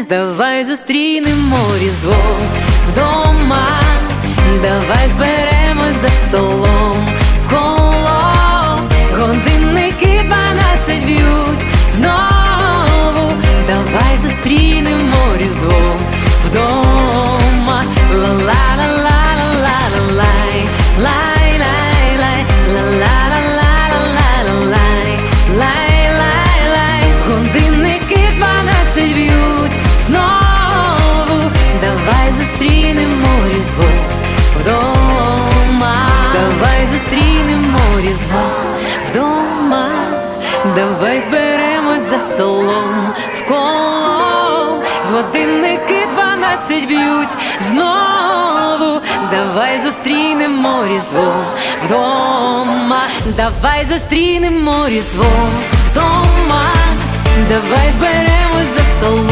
Давай зустрінемо різдво вдома, давай зберемось за столом. В коло, годинники дванадцять б'ють знову, давай зустрінемо різдво вдома. Ла-ла-ла-ла-ла-ла-лай, лай-лай-лай, ла-ла-ла-ла-ла-ла-лай, лай-лай-лай, годинники дванадцять б'ють вдома, давай зберемось за столом в коло, годинники дванадцять б'ють знову, давай зустрінемо різдво вдома, давай зустрінемо різдво вдома, давай зберемось за столом